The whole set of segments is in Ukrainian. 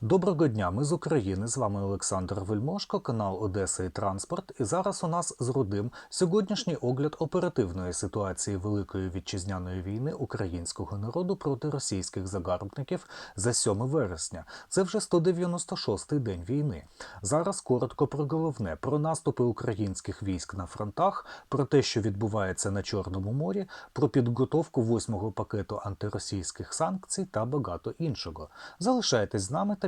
Доброго дня, ми з України. З вами Олександр Вельмошко, канал Одеса і Транспорт. І зараз у нас з Рудим сьогоднішній огляд оперативної ситуації Великої вітчизняної війни українського народу проти російських загарбників за 7 вересня. Це вже 196-й день війни. Зараз коротко про головне про наступи українських військ на фронтах, про те, що відбувається на Чорному морі, про підготовку восьмого пакету антиросійських санкцій та багато іншого. Залишайтесь з нами та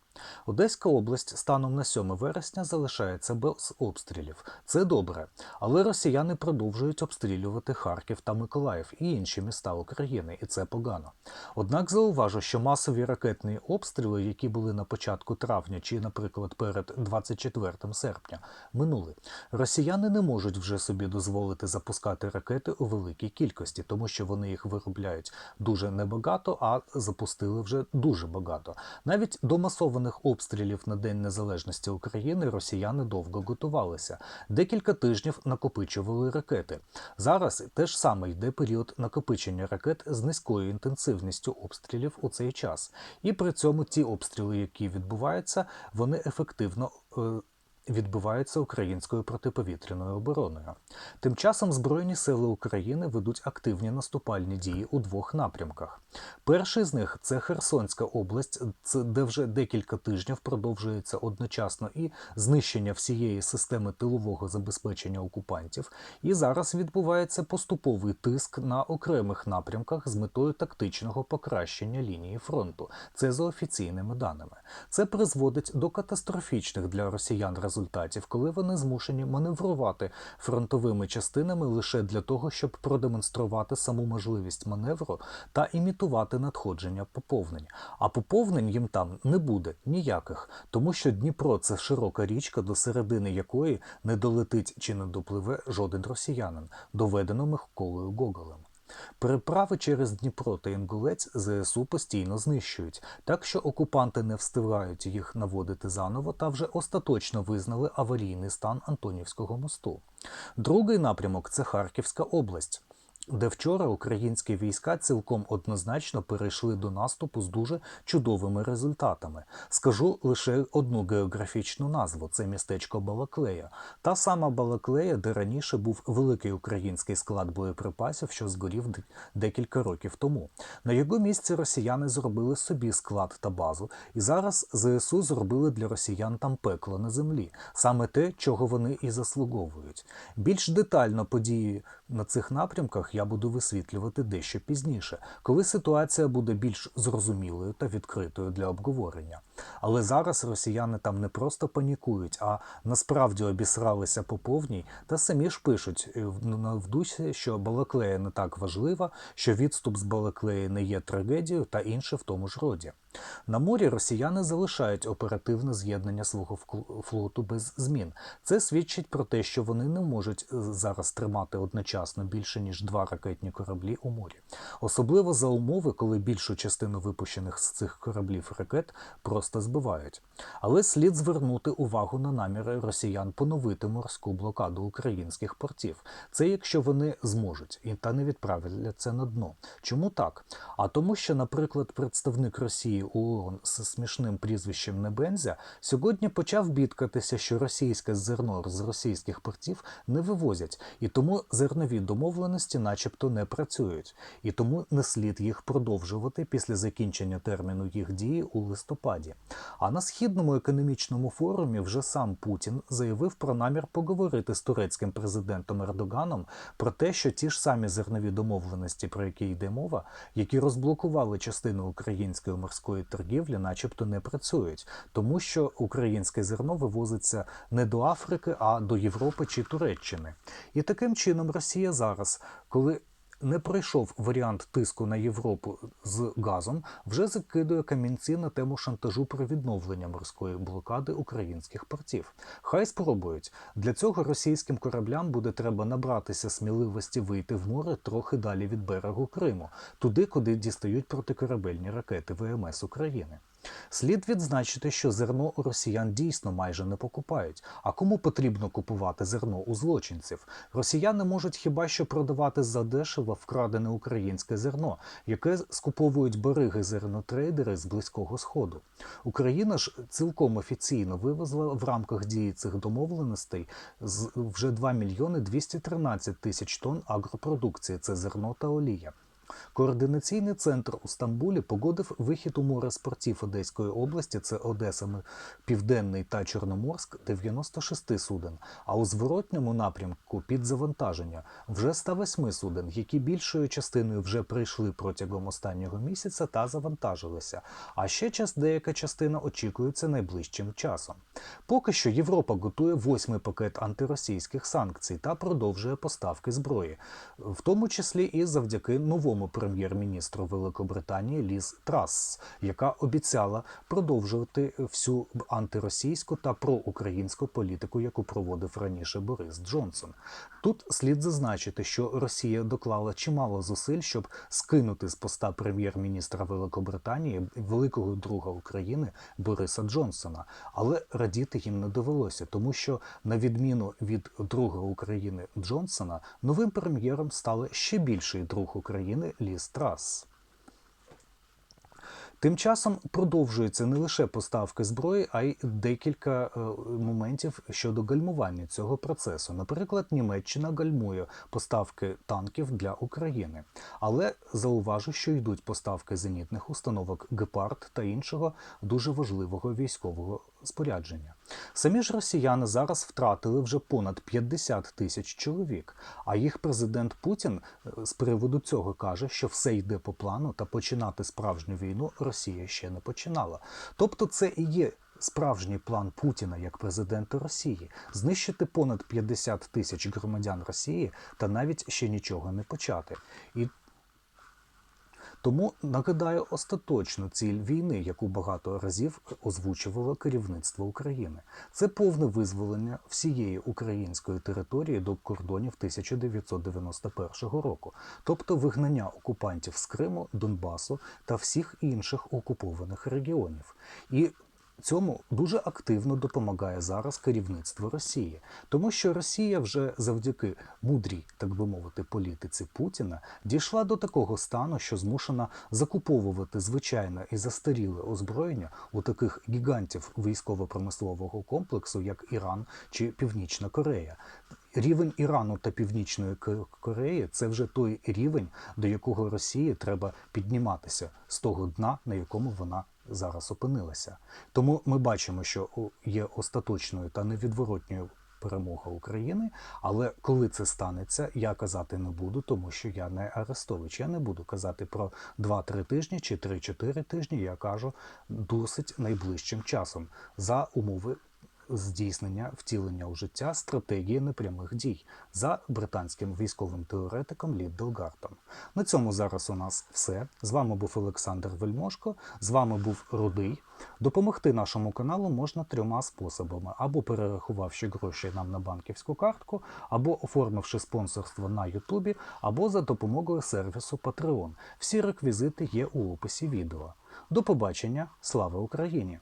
Одеська область станом на 7 вересня залишається без обстрілів. Це добре, але росіяни продовжують обстрілювати Харків та Миколаїв і інші міста України, і це погано. Однак зауважу, що масові ракетні обстріли, які були на початку травня чи, наприклад, перед 24 серпня, минули. Росіяни не можуть вже собі дозволити запускати ракети у великій кількості, тому що вони їх виробляють дуже небагато, а запустили вже дуже багато. Навіть до масованих обстрілів на День Незалежності України росіяни довго готувалися. Декілька тижнів накопичували ракети. Зараз теж саме йде період накопичення ракет з низькою інтенсивністю обстрілів у цей час. І при цьому ті обстріли, які відбуваються, вони ефективно. Відбуваються українською протиповітряною обороною. Тим часом Збройні сили України ведуть активні наступальні дії у двох напрямках. Перший з них це Херсонська область, де вже декілька тижнів продовжується одночасно і знищення всієї системи тилового забезпечення окупантів. І зараз відбувається поступовий тиск на окремих напрямках з метою тактичного покращення лінії фронту. Це за офіційними даними. Це призводить до катастрофічних для росіян результатів, коли вони змушені маневрувати фронтовими частинами лише для того, щоб продемонструвати саму можливість маневру та імітувати надходження поповнень. А поповнень їм там не буде ніяких, тому що Дніпро це широка річка, до середини якої не долетить чи не допливе жоден росіянин, доведено Миколою Гоголем. Переправи через Дніпро та Інгулець ЗСУ постійно знищують, так що окупанти не встигають їх наводити заново та вже остаточно визнали аварійний стан Антонівського мосту. Другий напрямок це Харківська область. Де вчора українські війська цілком однозначно перейшли до наступу з дуже чудовими результатами. Скажу лише одну географічну назву: це містечко Балаклея. Та сама Балаклея, де раніше був великий український склад боєприпасів, що згорів декілька років тому. На його місці росіяни зробили собі склад та базу, і зараз ЗСУ зробили для росіян там пекло на землі, саме те, чого вони і заслуговують. Більш детально події на цих напрямках я буду висвітлювати дещо пізніше, коли ситуація буде більш зрозумілою та відкритою для обговорення. Але зараз росіяни там не просто панікують, а насправді обісралися по повній та самі ж пишуть е, в- дусі, що Балаклея не так важлива, що відступ з Балаклеї не є трагедією та інше в тому ж роді. На морі росіяни залишають оперативне з'єднання свого флоту без змін. Це свідчить про те, що вони не можуть е, зараз тримати одночасно більше ніж два ракетні кораблі у морі, особливо за умови, коли більшу частину випущених з цих кораблів ракет просто збивають. Але слід звернути увагу на наміри росіян поновити морську блокаду українських портів. Це якщо вони зможуть і та не відправлять це на дно. Чому так? А тому, що, наприклад, представник Росії ООН з смішним прізвищем Небензя сьогодні почав бідкатися, що російське зерно з російських портів не вивозять, і тому зернові домовленості, начебто, не працюють, і тому не слід їх продовжувати після закінчення терміну їх дії у листопаді. А на східному економічному форумі вже сам Путін заявив про намір поговорити з турецьким президентом Ердоганом про те, що ті ж самі зернові домовленості, про які йде мова, які розблокували частину української морської торгівлі, начебто не працюють, тому що українське зерно вивозиться не до Африки, а до Європи чи Туреччини. І таким чином Росія зараз, коли не пройшов варіант тиску на Європу з газом, вже закидує камінці на тему шантажу про відновлення морської блокади українських портів. Хай спробують. Для цього російським кораблям буде треба набратися сміливості вийти в море трохи далі від берегу Криму, туди, куди дістають протикорабельні ракети ВМС України. Слід відзначити, що зерно у росіян дійсно майже не покупають. А кому потрібно купувати зерно у злочинців? Росіяни можуть хіба що продавати задешево вкрадене українське зерно, яке скуповують береги зернотрейдери з близького сходу. Україна ж цілком офіційно вивезла в рамках дії цих домовленостей з вже 2 мільйони 213 тисяч тонн агропродукції. Це зерно та олія. Координаційний центр у Стамбулі погодив вихід у море з портів Одеської області, це Одеса, Південний та Чорноморськ, 96 суден, а у зворотньому напрямку під завантаження вже 108 суден, які більшою частиною вже прийшли протягом останнього місяця та завантажилися. А ще час деяка частина очікується найближчим часом. Поки що Європа готує восьмий пакет антиросійських санкцій та продовжує поставки зброї, в тому числі і завдяки новому прем'єр-міністру Великобританії Ліз Трас, яка обіцяла продовжувати всю антиросійську та проукраїнську політику, яку проводив раніше Борис Джонсон. Тут слід зазначити, що Росія доклала чимало зусиль, щоб скинути з поста прем'єр-міністра Великобританії великого друга України Бориса Джонсона, але радіти їм не довелося, тому що на відміну від друга України Джонсона, новим прем'єром стали ще більший друг України Ліз Трас. Тим часом продовжуються не лише поставки зброї, а й декілька е, моментів щодо гальмування цього процесу. Наприклад, Німеччина гальмує поставки танків для України, але зауважу, що йдуть поставки зенітних установок Гепард та іншого дуже важливого військового спорядження. Самі ж росіяни зараз втратили вже понад 50 тисяч чоловік. А їх президент Путін е, з приводу цього каже, що все йде по плану та починати справжню війну Росія ще не починала. Тобто, це і є. Справжній план Путіна як президента Росії знищити понад 50 тисяч громадян Росії та навіть ще нічого не почати. І тому нагадаю остаточну ціль війни, яку багато разів озвучувало керівництво України. Це повне визволення всієї української території до кордонів 1991 року, тобто вигнання окупантів з Криму, Донбасу та всіх інших окупованих регіонів. І Цьому дуже активно допомагає зараз керівництво Росії, тому що Росія вже завдяки мудрій, так би мовити, політиці Путіна дійшла до такого стану, що змушена закуповувати звичайне і застаріле озброєння у таких гігантів військово-промислового комплексу, як Іран чи Північна Корея. Рівень Ірану та Північної Ко- Кореї це вже той рівень, до якого Росії треба підніматися з того дна, на якому вона зараз опинилася. Тому ми бачимо, що є остаточною та невідворотньою перемога України. Але коли це станеться, я казати не буду, тому що я не Арестович. Я не буду казати про 2-3 тижні чи 3-4 тижні. Я кажу досить найближчим часом за умови здійснення втілення у життя стратегії непрямих дій за британським військовим теоретиком Лід Делгартом. На цьому зараз у нас все. З вами був Олександр Вельмошко. З вами був Рудий. Допомогти нашому каналу можна трьома способами: або перерахувавши гроші нам на банківську картку, або оформивши спонсорство на Ютубі, або за допомогою сервісу Patreon. Всі реквізити є у описі відео. До побачення, слава Україні!